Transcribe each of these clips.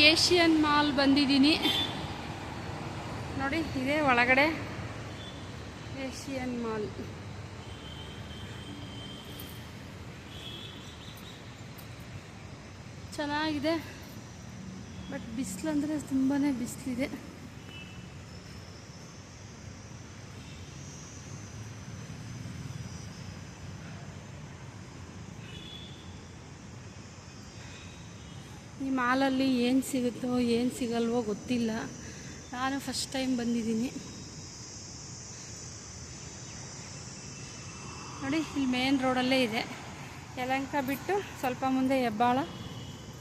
Asian mall ಬಂದಿದ್ದೀನಿ. ನೋಡಿ ಇದೇ ಒಳಗಡೆ ಏಷಿಯನ್ ಮಾಲ್. ಚೆನ್ನಾಗಿದೆ. ಬಟ್ ಬಿಸಿಲಂದರೆ ತುಂಬಾ ಬಿಸಿಲಿದೆ. ಮಾಲಲ್ಲಿ ಏನು ಸಿಗುತ್ತೋ, ಏನು ಸಿಗಲ್ವೋ ಗೊತ್ತಿಲ್ಲ. ನಾನು ಫಸ್ಟ್ ಟೈಮ್ ಬಂದಿದ್ದೀನಿ. ನೋಡಿ, ಇಲ್ಲಿ ಮೇನ್ ರೋಡಲ್ಲೇ ಇದೆ. ಯಲಂಕ ಬಿಟ್ಟು ಸ್ವಲ್ಪ ಮುಂದೆ ಹೆಬ್ಬಾಳ.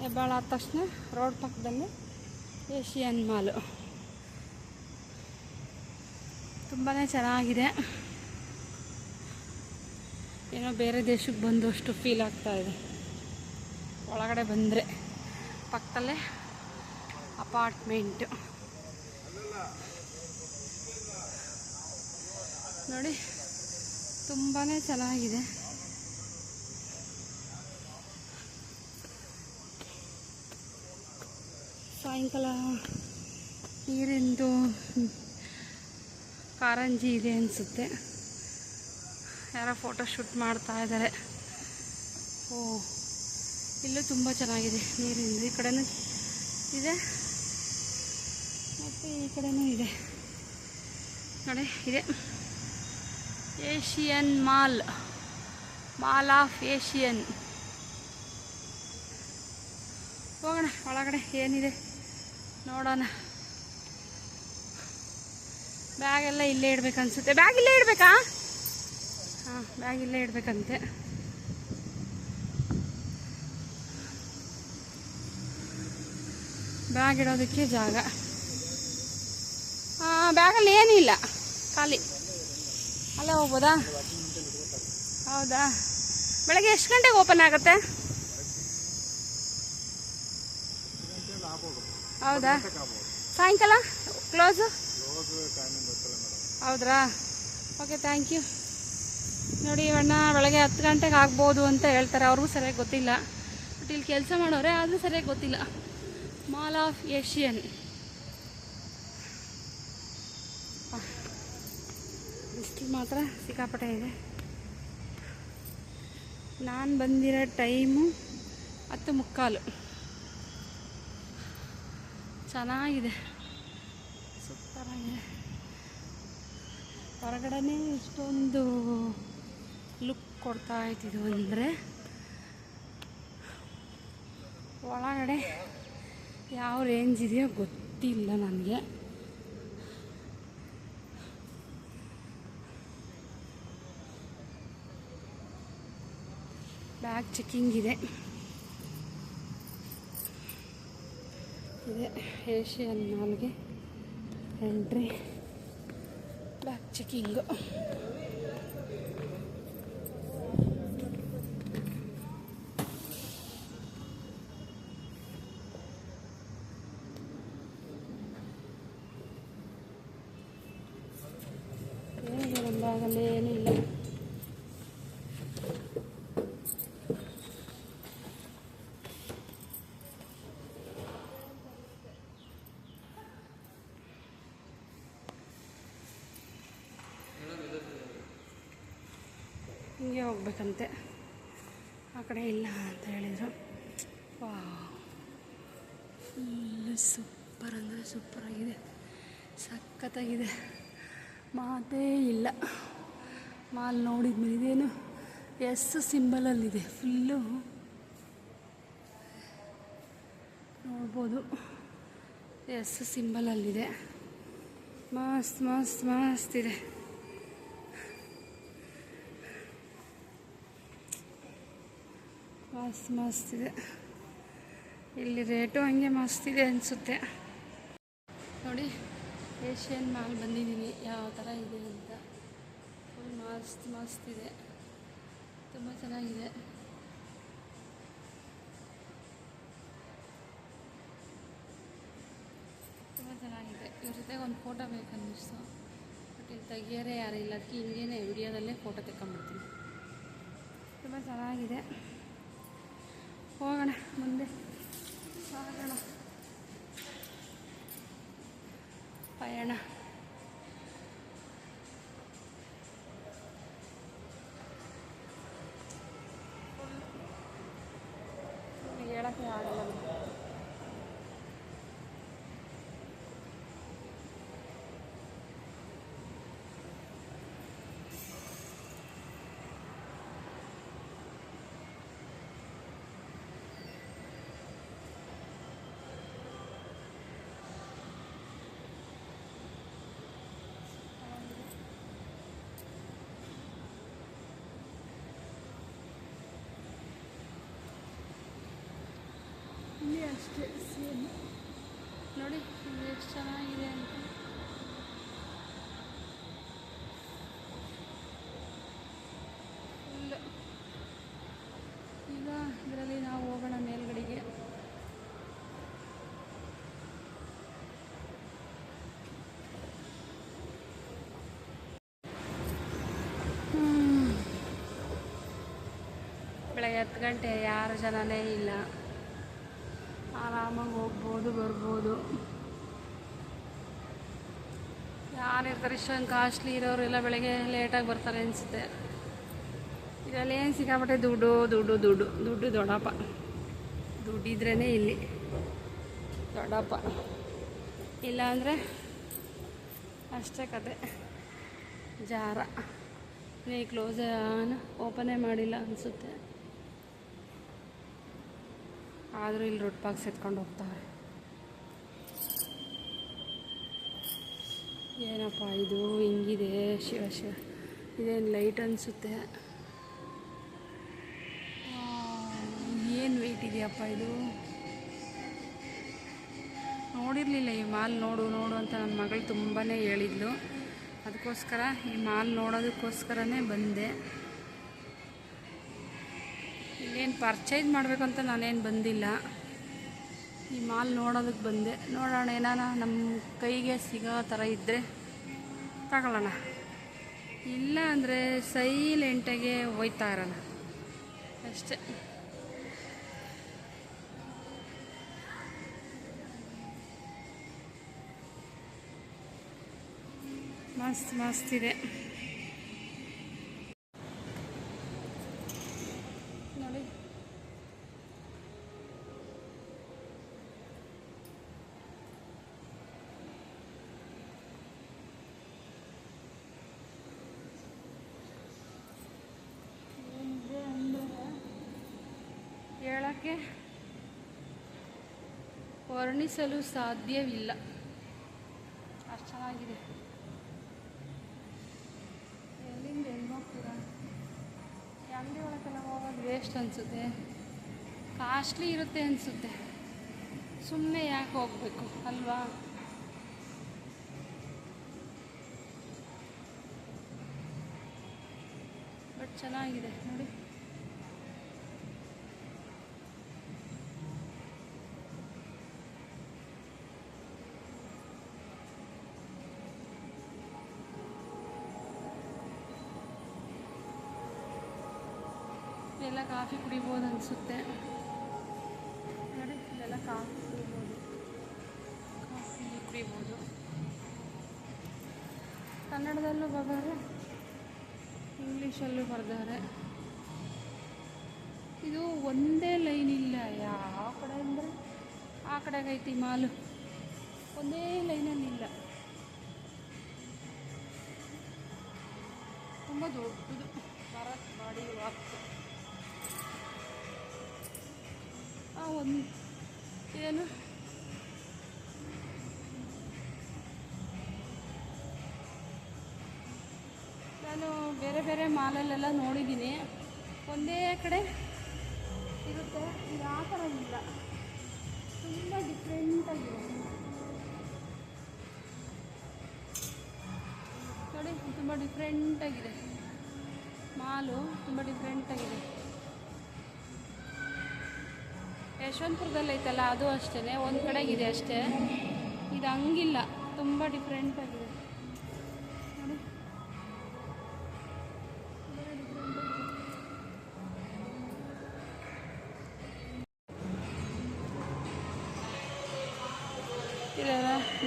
ಹೆಬ್ಬಾಳ ಆದ ತಕ್ಷಣ ರೋಡ್ ಪಕ್ಕದಲ್ಲಿ ಏಷಿಯನ್ ಮಾಲು. ತುಂಬಾ ಚೆನ್ನಾಗಿದೆ. ಏನೋ ಬೇರೆ ದೇಶಕ್ಕೆ ಬಂದಷ್ಟು ಫೀಲ್ ಆಗ್ತಾ ಇದೆ. ಒಳಗಡೆ ಬಂದರೆ. ಪಕ್ಕದಲ್ಲೇ ಅಪಾರ್ಟ್ಮೆಂಟ್. ನೋಡಿ ತುಂಬಾ ಚೆನ್ನಾಗಿದೆ. ಸಾಯಂಕಾಲ ನೀರಿಂದು ಕಾರಂಜಿ ಇದೆ ಅನಿಸುತ್ತೆ. ಯಾರೋ ಫೋಟೋ ಶೂಟ್ ಮಾಡ್ತಾ ಇದ್ದಾರೆ. ಓ. ಇಲ್ಲೂ ತುಂಬ ಚೆನ್ನಾಗಿದೆ ನೀರಿಂದ ಈ ಕಡೆನೂ ಇದೆ. ಮತ್ತು ಈ ಕಡೆನೂ ಇದೆ. ನೋಡಿ, ಇದೆ. Asian mall. Mall of Asian. ಹೋಗೋಣ, ಒಳಗಡೆ ಏನಿದೆ ನೋಡೋಣ. ಬ್ಯಾಗೆಲ್ಲ ಇಲ್ಲೇ ಇಡ್ಬೇಕನ್ಸುತ್ತೆ. ಬ್ಯಾಗ್ ಇಲ್ಲೇ ಇಡಬೇಕಾ? ಹಾಂ, ಬ್ಯಾಗ್ ಇಲ್ಲೇ ಇಡಬೇಕಂತೆ. ಬ್ಯಾಗ್ ಇಡೋದಕ್ಕೆ ಜಾಗ. ಬ್ಯಾಗಲ್ಲಿ ಏನಿಲ್ಲ. ಖಾಲಿ. ಅಲ್ಲ ಹೋಗ್ಬೋದಾ? ಹೌದಾ? ಬೆಳಗ್ಗೆ ಎಷ್ಟು ಗಂಟೆಗೆ ಓಪನ್ ಆಗುತ್ತೆ? ಹೌದಾ? ಸಾಯಂಕಾಲ? ಕ್ಲೋಸು ಹೌದ್ರಾ? ಓಕೆ ಥ್ಯಾಂಕ್ ಯು ನೋಡಿ ಅಣ್ಣ ಬೆಳಗ್ಗೆ ಹತ್ತು ಗಂಟೆಗೆ ಆಗ್ಬೋದು ಅಂತ ಹೇಳ್ತಾರೆ. ಅವ್ರಿಗೂ ಸರಿಯಾಗಿ ಗೊತ್ತಿಲ್ಲ. ಬಟ್ ಇಲ್ಲಿ ಕೆಲಸ ಮಾಡೋರೆ, ಆದರೂ ಸರಿಯಾಗಿ ಗೊತ್ತಿಲ್ಲ. ಮಾಲ್ ಆಫ್ ಏಷಿಯನ್ ಬಿಸಿಲು ಮಾತ್ರ ಸಿಕ್ಕಾಪಟ್ಟೆ ಇದೆ. ನಾನು ಬಂದಿರೋ ಟೈಮು ಹತ್ತು ಮುಕ್ಕಾಲು. ಚೆನ್ನಾಗಿದೆ. ಸೂಪರಾಗಿದೆ. ಹೊರಗಡೆ ಇಷ್ಟೊಂದು ಲುಕ್ ಕೊಡ್ತಾ ಇದ್ದಿದ್ದು ಅಂದರೆ ಒಳಗಡೆ ಯಾವ ರೇಂಜ್ ಇದೆಯೋ ಗೊತ್ತಿಲ್ಲ ನನಗೆ. ಬ್ಯಾಗ್ ಚೆಕ್ಕಿಂಗ್ ಇದೆ. ಇದೆ. ಏಷಿಯನ್ ಮಾಲ್ಗೆ ಎಂಟ್ರಿ ಬ್ಯಾಗ್ ಚೆಕ್ಕಿಂಗು ಏನಿದೆ ನಮ್ಮ ಬ್ಯಾಗಲ್ಲಿ ಏನಿಲ್ಲ ಹಿಂಗೆ ಹೋಗ್ಬೇಕಂತೆ ಆ ಕಡೆ ಇಲ್ಲ ಅಂತ ಹೇಳಿದರು ವಾ ಫುಲ್ಲು ಸೂಪರ್ ಅಂದರೆ ಸೂಪರಾಗಿದೆ ಸಖತ್ತಾಗಿದೆ ಮಾತೇ ಇಲ್ಲ ಮಾಲ್ ನೋಡಿದ್ಮೇಲೆ ಇದೇನು ಎಸ್ ಸಿಂಬಲಲ್ಲಿದೆ ಫುಲ್ಲು ನೋಡ್ಬೋದು. ಎಸ್ ಸಿಂಬಲಲ್ಲಿದೆ. ಮಸ್ತ್ ಮಸ್ತ್ ಮಸ್ತ್ ಇದೆ. ಮಸ್ತ್ ಮಸ್ತ್ ಇದೆ. ಇಲ್ಲಿ ರೇಟು ಹಂಗೆ ಮಸ್ತ್ ಇದೆ ಅನಿಸುತ್ತೆ. ನೋಡಿ, ಏಷ್ಯನ್ ಮಾಲ್ ಬಂದಿದ್ದೀನಿ, ಯಾವ ಥರ ಇದೆ. ಮಸ್ತ್ ಮಸ್ತ್ ಇದೆ ತುಂಬ ಚೆನ್ನಾಗಿದೆ。ತುಂಬ ಚೆನ್ನಾಗಿದೆ。ಇವ್ರ ಜೊತೆಗೆ ಒಂದು ಫೋಟೋ ಬೇಕನ್ನಿಸ್ತು ಬಟ್ ಇಲ್ಲಿ ತೆಗಿಯೋರೆ ಯಾರು ಇಲ್ಲ ಅದಕ್ಕೆ ಹಿಂಗೇನೆ ವಿಡಿಯೋದಲ್ಲೇ ಫೋಟೋ ತೆಕ್ಕೊಂಬಿಡ್ತೀನಿ ತುಂಬ ಚೆನ್ನಾಗಿದೆ。ಹೋಗೋಣ ಮುಂದೆ. ಹೋಗೋಣ. ಪಯಣ. ಅಷ್ಟೇ ಸೇಮ್ ನೋಡಿ ಇದು ಎಷ್ಟು ಚೆನ್ನಾಗಿದೆ ಅಂತ. ಫುಲ್. ಈಗ ಇದರಲ್ಲಿ ನಾವು ಹೋಗೋಣ ಮೇಲ್ಗಡೆಗೆ. ಬೆಳಗ್ಗೆ ಹತ್ತು ಗಂಟೆ, ಯಾರು ಜನನೇ ಇಲ್ಲ. ಆರಾಮಾಗಿ ಹೋಗ್ಬೋದು, ಬರ್ಬೋದು. ಯಾರಿರ್ತಾರೆ ಇಷ್ಟೊಂದು ಕಾಸ್ಟ್ಲಿ ಇರೋರೆಲ್ಲ ಬೆಳಗ್ಗೆ ಲೇಟಾಗಿ ಬರ್ತಾರೆ ಅನಿಸುತ್ತೆ. ಇದರಲ್ಲಿ ಏನು ಸಿಕ್ಕಾಪಟ್ಟೆ ದುಡ್ಡು ದುಡ್ಡು ದುಡ್ಡು. ದುಡ್ಡು ದೊಡ್ಡಪ್ಪ. ದುಡ್ಡಿದ್ರೇ ಇಲ್ಲಿ ದೊಡ್ಡಪ್ಪ. ಇಲ್ಲಾಂದರೆ ಅಷ್ಟೇ ಕತೆ. ಜಾರ. ನೀ ಕ್ಲೋಸ್ ಓಪನೇ ಮಾಡಿಲ್ಲ ಅನಿಸುತ್ತೆ. ಆದರೂ ಇಲ್ಲಿ ರೊಟ್ಟಿ ಬಾಕ್ಸ್ ಎತ್ಕೊಂಡು ಹೋಗ್ತಾರೆ. ಏನಪ್ಪ ಇದು ಹಿಂಗಿದೆ? ಶಿವ ಶಿವ. ಇದೇನು ಲೈಟ್ ಅನಿಸುತ್ತೆ? ಏನು ವೆಯ್ಟ್ ಇದೆಯಪ್ಪ ಇದು? ನೋಡಿರಲಿಲ್ಲ ಈ ಮಾಲ್ ನೋಡು ನೋಡು ಅಂತ ನನ್ನ ಮಗಳು ತುಂಬಾ ಹೇಳಿದ್ಲು. ಅದಕ್ಕೋಸ್ಕರ ಈ ಮಾಲ್ ನೋಡೋದಕ್ಕೋಸ್ಕರನೇ ಬಂದೆ. ಇಲ್ಲೇನು ಪರ್ಚೇಸ್ ಮಾಡಬೇಕು ಅಂತ ನಾನೇನು ಬಂದಿಲ್ಲ. ಈ ಮಾಲ್ ನೋಡೋದಕ್ಕೆ ಬಂದೆ. ನೋಡೋಣ ಏನಾನ ನಮ್ಮ ಕೈಗೆ ಸಿಗೋ ಥರ ಇದ್ದರೆ ತಗೊಳ್ಳೋಣ. ಇಲ್ಲ ಅಂದರೆ ಸೈಲೆಂಟಾಗೆ ಹೋಯ್ತಾ ಇರೋಣ. ಅಷ್ಟೇ. ಮಸ್ತ್ ಮಸ್ತ್ ಇದೆ ನೋಡಿ ಏನಿದೆ ಅಂದರೆ ಹೇಳೋಕ್ಕೆ ವರ್ಣಿಸಲು ಸಾಧ್ಯವಿಲ್ಲ. ಅಷ್ಟು ಚೆನ್ನಾಗಿದೆ. ಎಲ್ಲಿಂದ ಎಲ್ಲಿ ಹೋಗ್ತೀರಾ? ಈ ಅಂಗಡಿ ಒಳಗೆಲ್ಲ ಹೋಗೋದು ವೇಸ್ಟ್ ಅನಿಸುತ್ತೆ. ಕಾಸ್ಟ್ಲಿ ಇರುತ್ತೆ ಅನಿಸುತ್ತೆ. ಸುಮ್ಮನೆ ಯಾಕೆ ಹೋಗಬೇಕು, ಅಲ್ವಾ? ಬಟ್ ಚೆನ್ನಾಗಿದೆ, ನೋಡಿ. ಎಲ್ಲ ಕಾಫಿ ಕುಡಿಬೋದು ಅನಿಸುತ್ತೆ. ನೋಡಿ ಇಲ್ಲೆಲ್ಲ ಕಾಫಿ ಕುಡಿಬೋದು. ಕಾಫಿ ಕುಡಿಬೋದು. ಕನ್ನಡದಲ್ಲೂ ಬರೆದಾರೆ, ಇಂಗ್ಲೀಷಲ್ಲೂ ಬರೆದಾರೆ. ಇದು ಒಂದೇ ಲೈನ್ ಇಲ್ಲ ಯಾವ ಕಡೆ ಅಂದರೆ? ಆ ಕಡೆಗೆ ಐತಿ ಮಾಲು. ಒಂದೇ ಲೈನಲ್ಲಿ ಇಲ್ಲ. ತುಂಬ ದೊಡ್ಡದು. Bharat body walk. ಒಂದು ಏನು? ನಾನು ಬೇರೆ ಬೇರೆ ಮಾಲಲ್ಲೆಲ್ಲ ನೋಡಿದ್ದೀನಿ. ಒಂದೇ ಕಡೆ ಇರುತ್ತೆ. ಇದು ಆ ಥರ ಇಲ್ಲ. ತುಂಬ ಡಿಫ್ರೆಂಟಾಗಿದೆ ನೋಡಿ, ತುಂಬ ಡಿಫ್ರೆಂಟಾಗಿದೆ ಮಾಲು ತುಂಬ ಡಿಫ್ರೆಂಟಾಗಿದೆ ಯಶವಂತಪುರದಲ್ಲಿ ಐತಲ್ಲ ಅದು ಅಷ್ಟೇ ಒಂದು ಕಡೆಗಿದೆ ಅಷ್ಟೇ. ಇದು ಹಂಗಿಲ್ಲ ತುಂಬ ಡಿಫ್ರೆಂಟ್ ಆಗಿದೆ.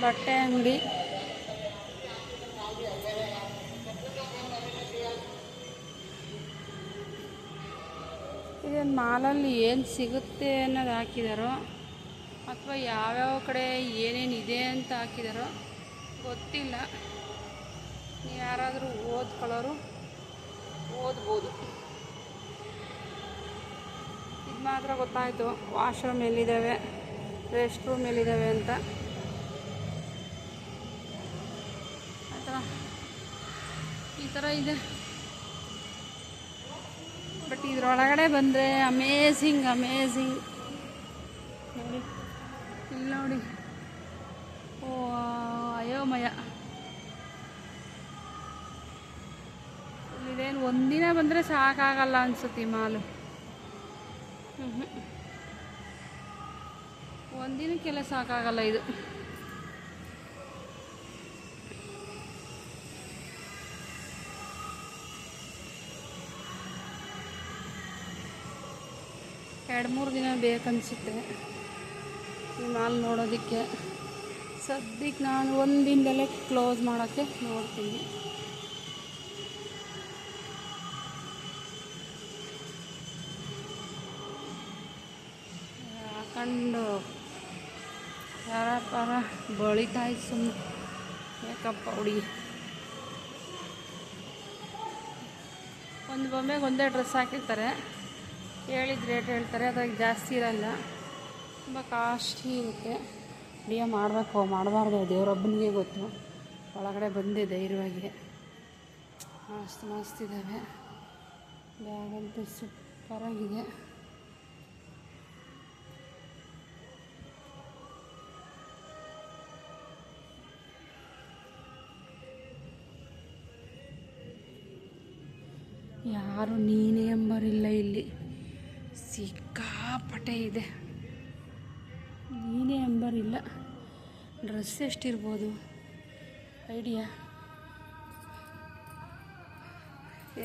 ಬಟ್ಟೆ ಅಂಗಡಿ. ಮಾಲಲ್ಲಿ ಏನು ಸಿಗುತ್ತೆ ಅನ್ನೋದು ಹಾಕಿದಾರೋ ಅಥವಾ ಯಾವ್ಯಾವ ಕಡೆ ಏನೇನು ಇದೆ ಅಂತ ಹಾಕಿದಾರೋ ಗೊತ್ತಿಲ್ಲ. ಯಾರಾದರೂ ಓದ್ಕೊಳ್ಳೋರು ಓದ್ಬೋದು. ಇದು ಮಾತ್ರ ಗೊತ್ತಾಯಿತು. ವಾಶ್ರೂಮ್ ಎಲ್ಲಿದ್ದಾವೆ ರೆಸ್ಟ್ ರೂಮ್ ಎಲ್ಲಿದ್ದಾವೆ ಅಂತ. ಆ ಈ ಥರ ಇದೆ. ಬಟ್ ಇದ್ರೊಳಗಡೆ ಬಂದರೆ ಅಮೇಝಿಂಗ್ ಅಮೇಝಿಂಗ್ ನೋಡಿ ಇಲ್ಲಿ ನೋಡಿ. ಓ, ಅಯೋಮಯ. ಇದೇನು ಒಂದಿನ ಬಂದರೆ ಸಾಕಾಗಲ್ಲ ಅನ್ಸುತ್ತೆ ಈ ಮಾಲು. ಒಂದಿನಕ್ಕೆಲ್ಲ ಸಾಕಾಗಲ್ಲ ಇದು. ಎರಡು ಮೂರು ದಿನ ಬೇಕನ್ಸುತ್ತೆ. ಈ ಮಾಲ್ ನೋಡೋದಕ್ಕೆ. ಸದ್ಯಕ್ಕೆ ನಾನು ಒಂದು ದಿನದಲ್ಲೇ ಕ್ಲೋಸ್ ಮಾಡೋಕ್ಕೆ ನೋಡ್ತೀನಿ. ಹಾಕೊಂಡು ಯಾರ ಪರ ಬಳಿತಾಯಿ ಸುಮ್ಮನೆ ಮೇಕಪ್ ಹುಡುಗಿ? ಒಂದು ಬೊಂಬೆಗೆ ಒಂದೇ ಡ್ರೆಸ್ ಹಾಕಿರ್ತಾರೆ. ಹೇಳಿದ ರೇಟ್ ಹೇಳ್ತಾರೆ, ಅದ್ರಾಗ ಜಾಸ್ತಿ ಇರಲ್ಲ. ತುಂಬ ಕಾಸ್ಟ್ಲಿ ಇರುತ್ತೆ. ಅಡುಗೆ ಮಾಡಬೇಕು, ಮಾಡಬಾರ್ದು, ದೇವರೊಬ್ಬನಿಗೆ ಗೊತ್ತು. ಒಳಗಡೆ ಬಂದೆ ಧೈರ್ಯವಾಗಿ. ಮಸ್ತ್ ಮಸ್ತ್ ಇದ್ದಾವೆ ಬ್ಯಾಗಂತೂ ಸೂಪರಾಗಿದೆ ಯಾರು ನೀನೇ ಎಂಬರಿಲ್ಲ ಇಲ್ಲಿ. ಸಿಕ್ಕಾಪಟ್ಟೆ ಇದೆ. ನೀನೇ ಇಲ್ಲ. ಡ್ರೆಸ್ ಎಷ್ಟಿರ್ಬೋದು? ಐಡಿಯಾ?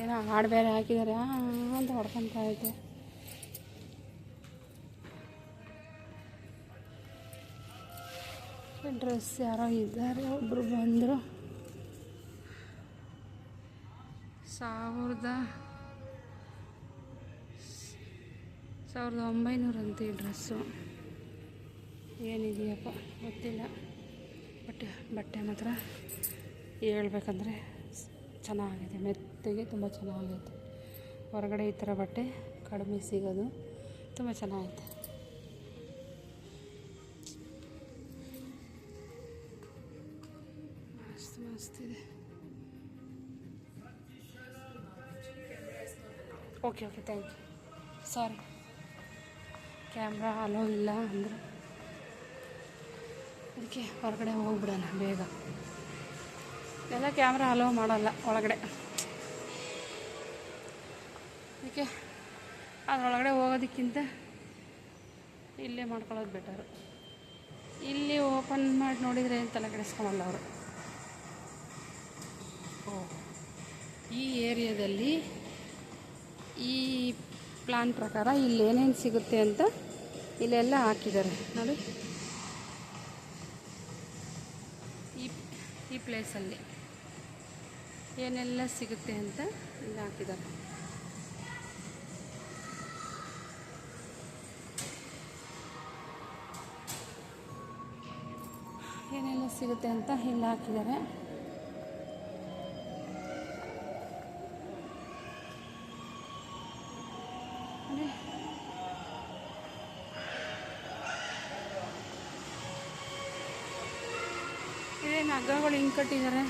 ಏನೋ ಹಾಡು ಬೇರೆ ಹಾಕಿದ್ದಾರೆ. ಅಂತ ಹೊಡ್ಕೊಂತ ಐತೆ ಡ್ರೆಸ್ ಯಾರೋ ಇದ್ದಾರೆ ಒಬ್ಬರು ಬಂದರು. ಸಾವಿರದ ಸಾವಿರದ ಒಂಬೈನೂರಂತೆ ಈ ಡ್ರೆಸ್ಸು. ಏನಿದೆಯಪ್ಪ? ಗೊತ್ತಿಲ್ಲ. ಬಟ್ಟೆ ಬಟ್ಟೆ ಮಾತ್ರ ಹೇಳ್ಬೇಕಂದ್ರೆ ಚೆನ್ನಾಗಿದೆ. ಮೆತ್ತಗೆ ತುಂಬ ಚೆನ್ನಾಗೈತೆ. ಹೊರಗಡೆ ಈ ಥರ ಬಟ್ಟೆ ಕಡಿಮೆ ಸಿಗೋದು ತುಂಬ ಚೆನ್ನಾಗೈತೆ. ಮಸ್ತ್ ಮಸ್ತಿದೆ okay okay thank you sorry camera allow ಇಲ್ಲ ಅಂದರೆ ಅದಕ್ಕೆ ಹೊರಗಡೆ ಹೋಗ್ಬಿಡೋಣ ಬೇಗ. ಎಲ್ಲ ಕ್ಯಾಮ್ರಾ ಅಲೋ ಮಾಡಲ್ಲ ಒಳಗಡೆ. ಅದಕ್ಕೆ ಅದರೊಳಗಡೆ ಹೋಗೋದಕ್ಕಿಂತ ಇಲ್ಲೇ ಮಾಡ್ಕೊಳ್ಳೋದು ಬೆಟರು ಇಲ್ಲಿ ಓಪನ್ ಮಾಡಿ ನೋಡಿದರೆ ಏನು ತಲೆ ಕೆಡಿಸ್ಕೊಳಲ್ಲ ಅವರು. ಓ, ಈ ಏರಿಯಾದಲ್ಲಿ ಈ ಪ್ಲಾನ್ ಪ್ರಕಾರ ಇಲ್ಲಿ ಏನೇನು ಸಿಗುತ್ತೆ ಅಂತ ಇಲ್ಲೆಲ್ಲ ಹಾಕಿದ್ದಾರೆ. ನೋಡಿ. ಈ ಈ ಪ್ಲೇಸಲ್ಲಿ ಏನೆಲ್ಲ ಸಿಗುತ್ತೆ ಅಂತ ಇಲ್ಲಿ ಹಾಕಿದ್ದಾರೆ. ಏನೆಲ್ಲ ಸಿಗುತ್ತೆ ಅಂತ ಇಲ್ಲಿ ಹಾಕಿದ್ದಾರೆ. ಇದೇನು ಹಗ್ಗಗಳು ಹಿಂಗೆ ಕಟ್ಟಿದ್ದಾರೆ.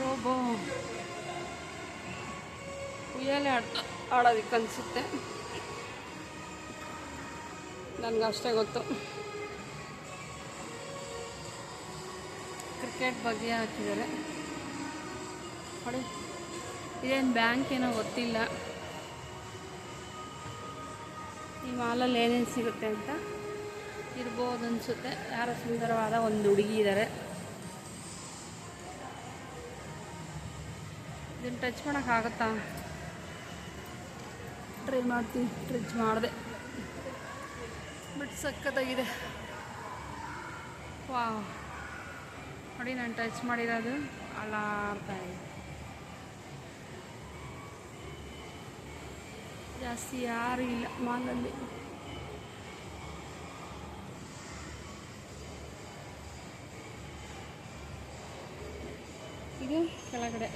ರೋಬೋ. ಉಯ್ಯಾಲೆ ಆಡ್ ಆಡೋದಕ್ಕೆ ಅನಿಸುತ್ತೆ ನನಗಷ್ಟೇ ಗೊತ್ತು. ಕ್ರಿಕೆಟ್ ಬಗ್ಗೆ ಹಾಕಿದ್ದಾರೆ. ನೋಡಿ ಇದೇನು ಬ್ಯಾಂಕ್ ಏನೋ ಗೊತ್ತಿಲ್ಲ. ಈ ಮಾಲಲ್ಲಿ ಏನೇನು ಸಿಗುತ್ತೆ ಅಂತ. ಇರ್ಬೋದು ಅನಿಸುತ್ತೆ. ಯಾರ ಸುಂದರವಾದ ಒಂದು ಹುಡುಗಿ ಇದ್ದಾರೆ ಇದನ್ನು ಟಚ್ ಮಾಡೋಕ್ಕಾಗತ್ತಾ ಟ್ರೈ ಮಾಡ್ತೀನಿ ಟ್ರಿಚ್ ಮಾಡಿದೆ. ಬಟ್ ಸಕ್ಕತ್ತಾಗಿದೆ ವಾ ನೋಡಿ ನಾನು ಟಚ್ ಮಾಡಿರೋದು. ಅಲಾಡ್ತಾ ಇದೆ. ಜಾಸ್ತಿ ಯಾರು ಇಲ್ಲ ಮಾಲಲ್ಲಿ. ಇದು ಕೆಳಗಡೆ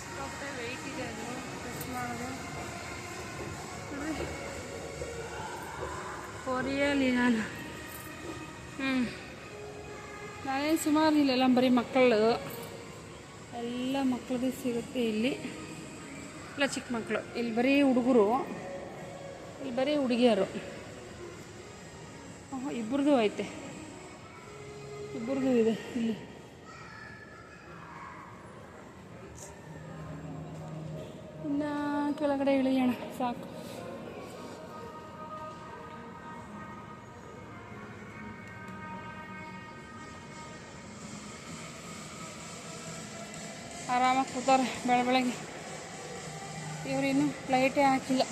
ಸಿಕ್ಕಾಪಟ್ಟೆ ವೆಯ್ಟ್ ಇದೆ ಸುಮಾರು ಇಲ್ಲೆಲ್ಲ ಬರೀ ಮಕ್ಕಳು. ಎಲ್ಲ ಮಕ್ಕಳದ್ದು ಸಿಗುತ್ತೆ ಇಲ್ಲಿ. ಎಲ್ಲ ಚಿಕ್ಕ ಮಕ್ಕಳು ಇಲ್ಲಿ ಬರೀ ಹುಡುಗರು. ಇಲ್ಲಿ ಬರೀ ಹುಡುಗಿಯರು. ಇಬ್ಬರದು ಐತೆ. ಇಬ್ಬರದು ಇದೆ ಇಲ್ಲಿ. ಇನ್ನು ಕೆಳಗಡೆ ಇಳಿಯೋಣ. ಸಾಕು. ಆರಾಮಾಗಿ ಕೂತಾರೆ ಬೆಳ ಬೆಳಗ್ಗೆ. ಇವರು ಇನ್ನೂ ಲೈಟೇ ಹಾಕಿಲ್ಲ.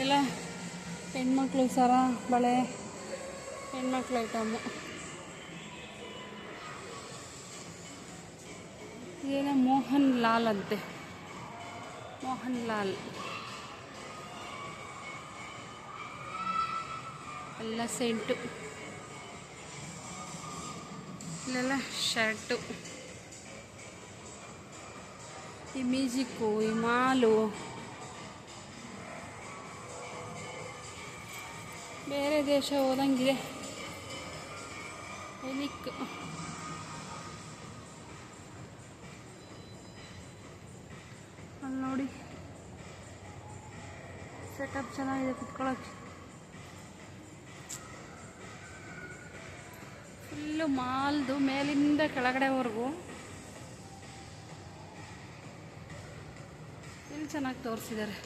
ಇಲ್ಲ, ಹೆಣ್ಮಕ್ಳು ಸರ ಬಳೆ, ಹೆಣ್ಮಕ್ಳು ಐಟಮ್ಮು ಏನ ಮೋಹನ್ ಲಾಲ್ ಅಂತೆ. ಮೋಹನ್ ಲಾಲ್. ಎಲ್ಲ ಸೆಂಟು. ಇಲ್ಲೆಲ್ಲ ಶರ್ಟು. ಈ ಮ್ಯೂಸಿಕ್ಕು ಈ ಮಾಲು ಬೇರೆ ದೇಶ ಹೋದಂಗಿದೆ ಎನಿಕ್ ಅಲ್ಲಿ ನೋಡಿ ಸೆಟಪ್ ಚೆನ್ನಾಗಿದೆ ಕುತ್ಕೊಳ್ಳೋಕ್ಕೆ ಫುಲ್ಲು ಮಾಲ್ದು ಮೇಲಿಂದ ಕೆಳಗಡೆವರೆಗೂ. ಚೆನ್ನಾಗಿ ತೋರಿಸಿದ್ದಾರೆ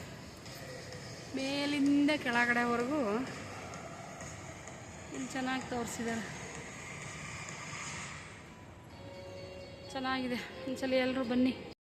ಮೇಲಿಂದ ಕೆಳಗಡೆವರೆಗೂ ಇಲ್ಲಿ ಚೆನ್ನಾಗಿ ತೋರಿಸಿದ್ದಾರೆ ಚೆನ್ನಾಗಿದೆ. ಒಂದ್ಸಲ ಎಲ್ಲರೂ ಬನ್ನಿ.